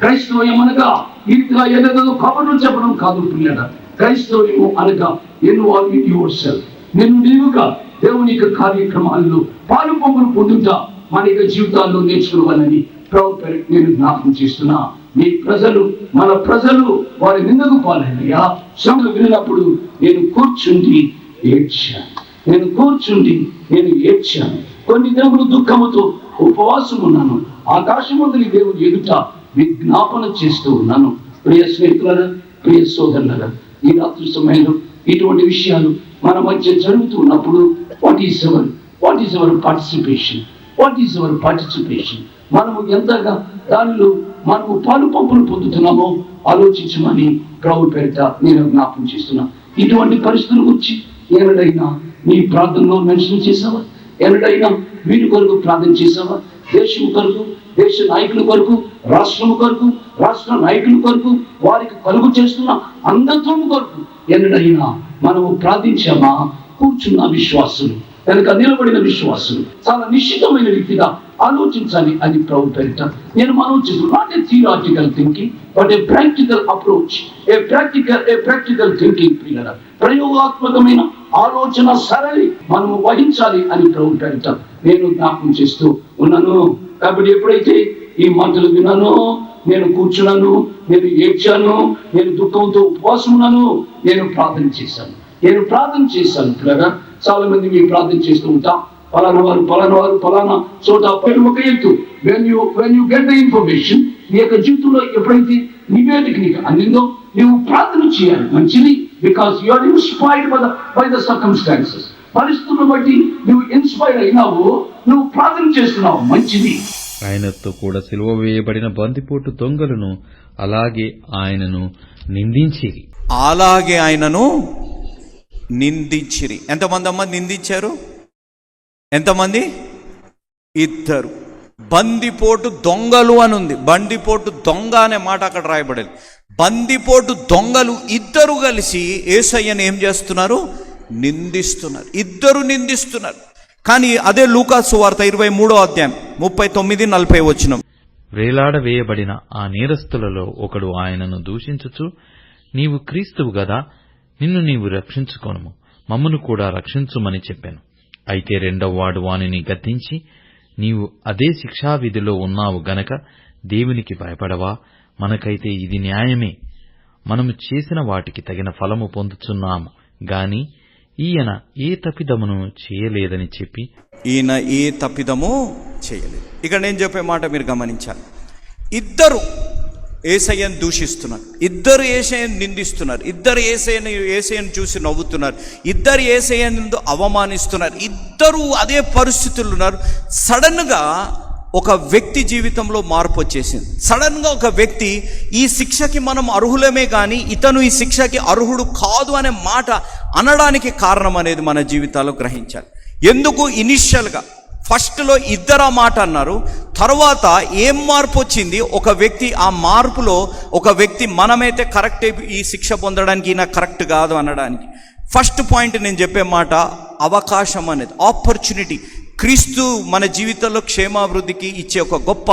క్రైస్తవ్యం అనగా ఇంతగా ఏదేదో కబుర్లు చెప్పడం కాదు పిల్లడ. క్రైస్తవం అనగా ఇన్వాల్వ్ యువర్ సెల్ఫ్ నేను నీవుగా దేవుని యొక్క కార్యక్రమాల్లో పాలు పొంగులు పొందుతా మన యొక్క జీవితాల్లో నేర్చుకోవాలని ప్రభుత్వ నేను జ్ఞాపకం చేస్తున్నా. మీ ప్రజలు మన ప్రజలు వారి నిందకు పాలయ్యా. శ్రమలు వెళ్ళినప్పుడు నేను కూర్చుండి ఏడ్చాను. నేను కూర్చుండి నేను ఏడ్చాను. కొన్ని దినములు దుఃఖముతో ఉపవాసం ఉన్నాను ఆకాశమందుని దేవుని ఎదుట విజ్ఞాపన చేస్తూ ఉన్నాను. ప్రియ స్నేహితులరా ప్రియ సోదరులరా ఈ రాత్రి సమయంలో ఇటువంటి విషయాలు మన మధ్య జరుగుతూ ఉన్నప్పుడు what is our what is our participation what is our participation మనము ఎంతగా దానిలో మనము పాలు పంపులు పొందుతున్నామో ఆలోచించమని ప్రభు పేరిట నేను జ్ఞాపకం చేస్తున్నా. ఇటువంటి పరిస్థితుల గురించి ఏనాడైనా నీ ప్రార్థనలో మెన్షన్ చేసావా ఎన్నడైనా వీరి కొరకు ప్రార్థన చేసావా దేశం కొరకు దేశ నాయకుల కొరకు రాష్ట్రం కొరకు రాష్ట్ర నాయకుల కొరకు వారికి కలుగు చేస్తున్న అంధత్వం కొరకు ఎన్నడైనా మనము ప్రార్థించామా? కూర్చున్న విశ్వాసులు కనుక నిలబడిన విశ్వాసులు చాలా నిశ్చితమైన రీతిగా ఆలోచించాలి అది ప్రభు పేరిట నేను మనం not a theological thinking but a practical approach a practical a practical thinking ప్రయోగాత్మకమైన ఆలోచన సరళి మనము వహించాలి అని ప్రభుత్వ నేను జ్ఞాపకం చేస్తూ ఉన్నాను. కాబట్టి ఎప్పుడైతే ఈ మాటలు విన్నానో నేను కూర్చున్నాను నేను ఏడ్చాను నేను దుఃఖంతో ఉపవాసం ఉన్నాను నేను ప్రార్థన చేశాను. నేను ప్రార్థన చేశాను పిల్లగా చాలా మంది మేము ప్రార్థన చేస్తూ ఉంటాం. పలానా వారు పలానా వారు పలానా చోట పేరు ఒక ఎత్తు. When you when you get the information నీ యొక్క జీవితంలో ఎప్పుడైతే నివేదిక నీకు అందిందో నువ్వు ప్రార్థన చేయాలి. మంచిది. Because you are inspired by the by the circumstances పరిస్థితులను బట్టి నువ్వు ఇన్స్పైర్ అయినావు నువ్వు ప్రార్థన చేస్తున్నావు మంచిది. ఆయనతో కూడా సిలువ వేయబడిన బందిపోటు దొంగలను అలాగే ఆయనను నిందించిరి. అలాగే ఆయనను నిందించిరి. ఎంతమంది అమ్మ నిందించారు? ఎంతమంది? ఇద్దరు. బందిపోటు దొంగలు అని ఉంది బందిపోటు దొంగ అనే మాట అక్కడ రాయబడేది. బందిపోటు దొంగలు ఇద్దరు కలిసి ఏసయ్యను ఏం చేస్తున్నారు? నిందిస్తున్నారు. ఇద్దరు నిందిస్తున్నారు. కానీ అదే లూకాసు వార్త ఇరవై మూడో అధ్యాయం ముప్పై తొమ్మిది నలభై వచ్చిన వేలాడవేయబడిన ఆ నేరస్తులలో ఒకడు ఆయనను దూషించుచు నీవు క్రీస్తువు గదా నిన్ను నీవు రక్షించుకొనుము. మమ్మను కూడా రక్షించుమని చెప్పాను. అయితే రెండవ వాడు వానిని గద్దించి నీవు అదే శిక్షావిధిలో ఉన్నావు గనక దేవునికి భయపడవా? మనకైతే ఇది న్యాయమే. మనము చేసిన వాటికి తగిన ఫలము పొందుచున్నాము. గాని ఈయన ఏ తప్పిదమును చేయలేదని చెప్పి ఈయన ఏ తప్పిదము చేయలేదు. ఇక్కడ నేను చెప్పే మాట మీరు గమనించాలి. ఇద్దరు ఏసయ్యను దూషిస్తున్నారు. ఇద్దరు ఏసయ్యను నిందిస్తున్నారు. ఇద్దరు ఏసయ్యను ఏసయ్యను చూసి నవ్వుతున్నారు. ఇద్దరు ఏసయ్యను అవమానిస్తున్నారు. ఇద్దరు అదే పరిస్థితులు ఉన్నారు. సడన్గా ఒక వ్యక్తి జీవితంలో మార్పు వచ్చేసింది. సడన్గా ఒక వ్యక్తి ఈ శిక్షకి మనం అర్హులమే కానీ ఇతను ఈ శిక్షకి అర్హుడు కాదు అనే మాట అనడానికి కారణం అనేది మన జీవితాల్లో గ్రహించాలి. ఎందుకు? ఇనిషియల్గా ఫస్ట్లో ఇద్దరు ఆ మాట అన్నారు. తర్వాత ఏం మార్పు వచ్చింది? ఒక వ్యక్తి ఆ మార్పులో ఒక వ్యక్తి మనమైతే కరెక్ట్ ఈ శిక్ష పొందడానికి ఈయన కరెక్ట్ కాదు అనడానికి. ఫస్ట్ పాయింట్ నేను చెప్పే మాట అవకాశం అనేది ఆపర్చునిటీ క్రీస్తు మన జీవితంలో క్షేమాభివృద్ధికి ఇచ్చే ఒక గొప్ప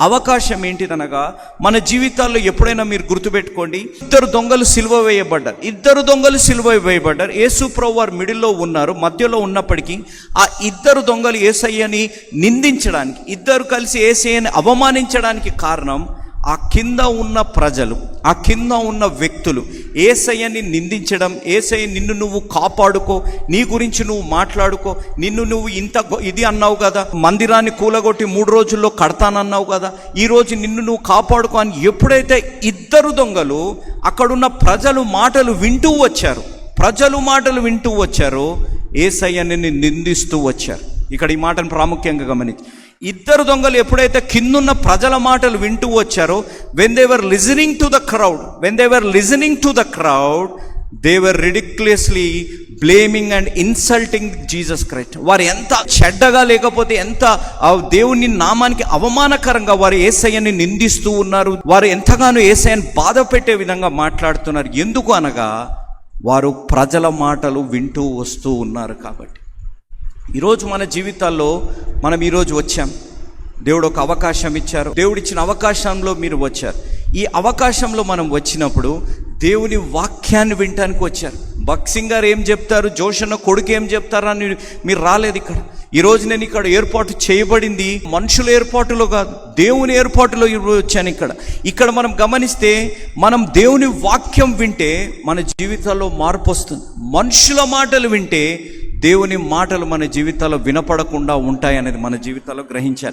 అవకాశం ఏంటిదనగా మన జీవితాల్లో ఎప్పుడైనా మీరు గుర్తుపెట్టుకోండి ఇద్దరు దొంగలు సిలువ వేయబడ్డారు. ఇద్దరు దొంగలు సిలువ వేయబడ్డారు. యేసు ప్రభు వారు మిడిల్లో ఉన్నారు మధ్యలో ఉన్నప్పటికీ ఆ ఇద్దరు దొంగలు ఏసయ్యని నిందించడానికి ఇద్దరు కలిసి ఏసయ్యని అవమానించడానికి కారణం ఆ కింద ఉన్న ప్రజలు ఆ కింద ఉన్న వ్యక్తులు ఏసయ్యని నిందించడం ఏసయ్య నిన్ను నువ్వు కాపాడుకో నీ గురించి నువ్వు మాట్లాడుకో నిన్ను నువ్వు ఇంత ఇది అన్నావు కదా మందిరాన్ని కూలగొట్టి మూడు రోజుల్లో కడతానన్నావు కదా ఈ రోజు నిన్ను నువ్వు కాపాడుకో అని ఎప్పుడైతే ఇద్దరు దొంగలు అక్కడున్న ప్రజలు మాటలు వింటూ వచ్చారు ప్రజలు మాటలు వింటూ వచ్చారు ఏసయ్యని నిందిస్తూ వచ్చారు. ఇక్కడ ఈ మాటను ప్రాముఖ్యంగా గమనించి. ఇద్దరు దొంగలు ఎప్పుడైతే కిందున్న ప్రజల మాటలు వింటూ వచ్చారో when they're listening to the crowd when they're listening to the crowd they're ridiculously blaming and insulting Jesus Christ వారు ఎంత చెడ్డగా లేకపోతే ఎంత దేవుని నామానికి అవమానకరంగా వారు ఏసయ్యని నిందిస్తూ ఉన్నారు వారు ఎంతగానో ఏసయ్యని బాధ పెట్టే విధంగా మాట్లాడుతున్నారు. ఎందుకు అనగా వారు ప్రజల మాటలు వింటూ వస్తూ ఉన్నారు కాబట్టి. ఈరోజు మన జీవితాల్లో మనం ఈరోజు వచ్చాం. దేవుడు ఒక అవకాశం ఇచ్చారు. దేవుడు ఇచ్చిన అవకాశంలో మీరు వచ్చారు. ఈ అవకాశంలో మనం వచ్చినప్పుడు దేవుని వాక్యాన్ని వినటానికి వచ్చారు. బక్సింగ్ గారు ఏం చెప్తారు? జోషన్న కొడుకు ఏం చెప్తారు? అని మీరు రాలేదు ఇక్కడ. ఈరోజు నేను ఇక్కడ ఏర్పాటు చేయబడింది మనుషుల ఏర్పాటులో కాదు దేవుని ఏర్పాటులో వచ్చాను ఇక్కడ. ఇక్కడ మనం గమనిస్తే మనం దేవుని వాక్యం వింటే మన జీవితాల్లో మార్పు వస్తుంది. మనుషుల మాటలు వింటే దేవుని మాటలు మన జీవితాల్లో వినపడకుండా ఉంటాయి అనేది మన జీవితాల్లో గ్రహించాలి.